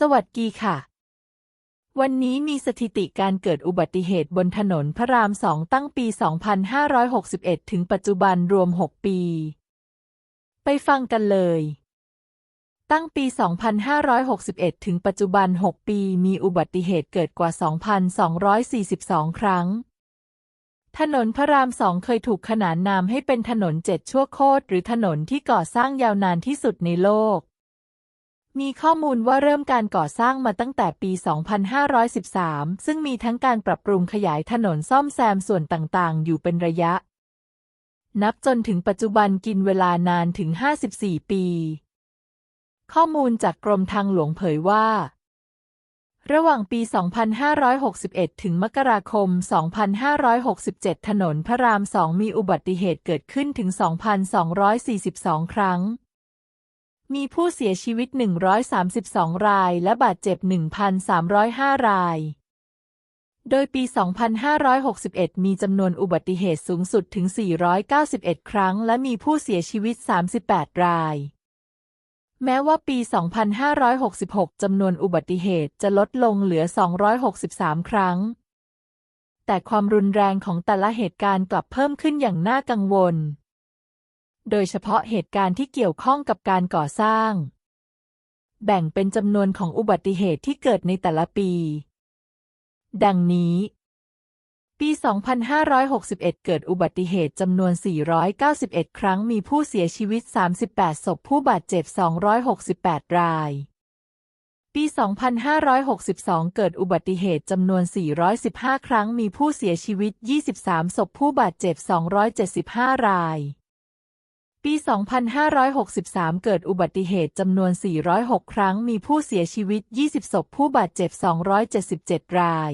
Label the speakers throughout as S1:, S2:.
S1: สวัสดีค่ะ วันนี้มีสถิติการเกิดอุบัติเหตุบนถนนพระรามสองตั้งปี 2561 ถึงปัจจุบันรวม 6 ปี ไปฟังกันเลย ตั้งปี 2561 ถึงปัจจุบัน 6 ปีมีอุบัติเหตุเกิดกว่า 2,242 ครั้งถนนพระรามสองเคยถูกขนานนามให้เป็นถนนเจ็ดชั่วโคตรหรือถนนที่ก่อสร้างยาวนานที่สุดในโลก มีข้อมูลว่าเริ่มการก่อสร้างมาตั้งแต่ปี 2513 ซึ่งมีทั้งการปรับปรุงขยายถนนซ่อมแซมส่วนต่างๆ อยู่เป็นระยะ นับจนถึงปัจจุบันกินเวลานานถึง 54 ปี ข้อมูลจากกรมทางหลวงเผยว่า ระหว่างปี 2561 ถึงมกราคม 2567 ถนนพระรามสองมีอุบัติเหตุเกิดขึ้นถึง 2,242 ครั้ง มีผู้เสียชีวิต 132 ราย และบาดเจ็บ 1,305 ราย โดยปี 2561 มีจำนวนอุบัติเหตุสูงสุดถึง 491 ครั้ง และมีผู้เสียชีวิต 38 ราย แม้ว่าปี 2566 จำนวนอุบัติเหตุจะลดลงเหลือ 263 ครั้ง แต่ความรุนแรงของแต่ละเหตุการณ์กลับเพิ่มขึ้นอย่างน่ากังวล โดยเฉพาะเหตุการณ์ที่เกี่ยวข้องกับการก่อสร้าง แบ่งเป็นจำนวนของอุบัติเหตุที่เกิดในแต่ละปี ดังนี้ ปี 2561 เกิดอุบัติเหตุจำนวน 491 ครั้งมีผู้เสียชีวิต 38 ศพ ผู้บาดเจ็บ 268 ราย ปี 2562 เกิดอุบัติเหตุจำนวน 415 ครั้งมีผู้เสียชีวิต 23 ศพ ผู้บาดเจ็บ 275 ราย ปี 2563 เกิดอุบัติเหตุจำนวน 406 ครั้ง มีผู้เสียชีวิต 20 ศพ ผู้บาดเจ็บ 277 ราย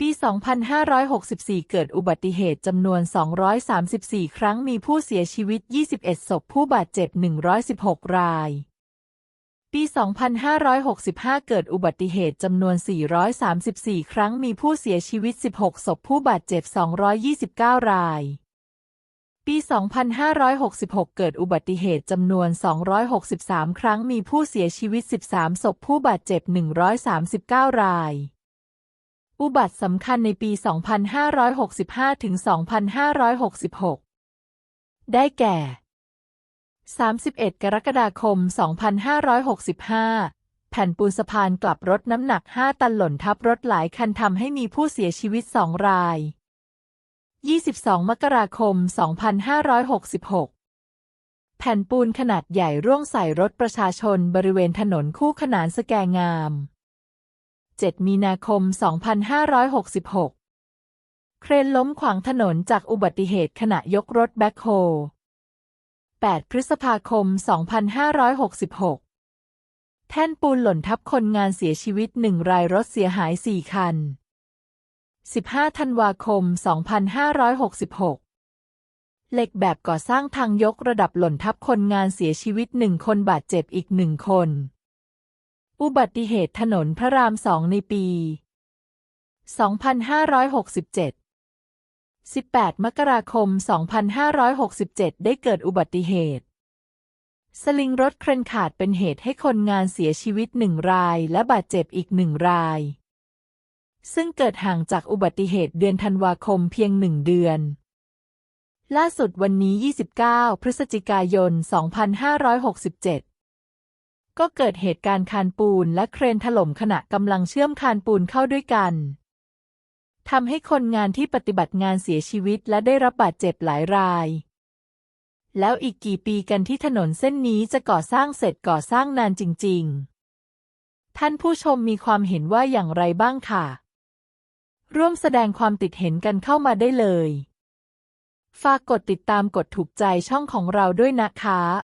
S1: ปี 2564 เกิดอุบัติเหตุจำนวน 234 ครั้ง มีผู้เสียชีวิต 21 ศพ ผู้บาดเจ็บ 116 ราย ปี 2565 เกิดอุบัติเหตุจำนวน 434 ครั้ง มีผู้เสียชีวิต 16 ศพ ผู้บาดเจ็บ 229 ราย ปี 2566 เกิดอุบัติเหตุจำนวน 263 ครั้งมีผู้เสียชีวิต 13 ศพ ผู้บาดเจ็บ 139 ราย อุบัติสำคัญในปี 2565 ถึง 2566 ได้แก่ 31 กรกฎาคม 2565แผ่นปูนสะพานกลับรถน้ำหนัก 5 ตันหล่นทับรถหลายคันทำให้มีผู้เสียชีวิต 2 ราย 22 มกราคม 2566 แผ่นปูนขนาดใหญ่ร่วงใส่รถประชาชนบริเวณถนนคู่ขนานสแกงาม 7 มีนาคม 2566 เครนล้มขวางถนนจากอุบัติเหตุขณะยกรถแบ็คโฮ 8 พฤษภาคม 2566 แท่นปูนหล่นทับคนงานเสียชีวิตหนึ่งรายรถเสียหาย4คัน 15 ธันวาคม 2566 เหล็กแบบก่อสร้างทางยกระดับหล่นทับคนงานเสียชีวิตหนึ่งคนบาดเจ็บอีกหนึ่งคน อุบัติเหตุถนนพระรามสองในปี 2567 18 มกราคม 2567 ได้เกิดอุบัติเหตุ สลิงรถเครนขาดเป็นเหตุให้คนงานเสียชีวิตหนึ่งรายและบาดเจ็บอีกหนึ่งราย ซึ่งเกิดห่างจากอุบัติเหตุเดือนธันวาคมเพียงหนึ่งเดือน ล่าสุดวันนี้ 29 พฤศจิกายน 2567 ก็เกิดเหตุการณ์คานปูนและเครนถล่มขณะกำลังเชื่อมคานปูนเข้าด้วยกันทำให้คนงานที่ปฏิบัติงานเสียชีวิตและได้รับบาดเจ็บหลายราย แล้วอีกกี่ปีกันที่ถนนเส้นนี้จะก่อสร้างเสร็จก่อสร้างนานจริง ๆ ท่านผู้ชมมีความเห็นว่าอย่างไรบ้างค่ะ ร่วมแสดงความติดเห็นกันเข้ามาได้เลย ฝากกดติดตามกดถูกใจช่องของเราด้วยนะคะ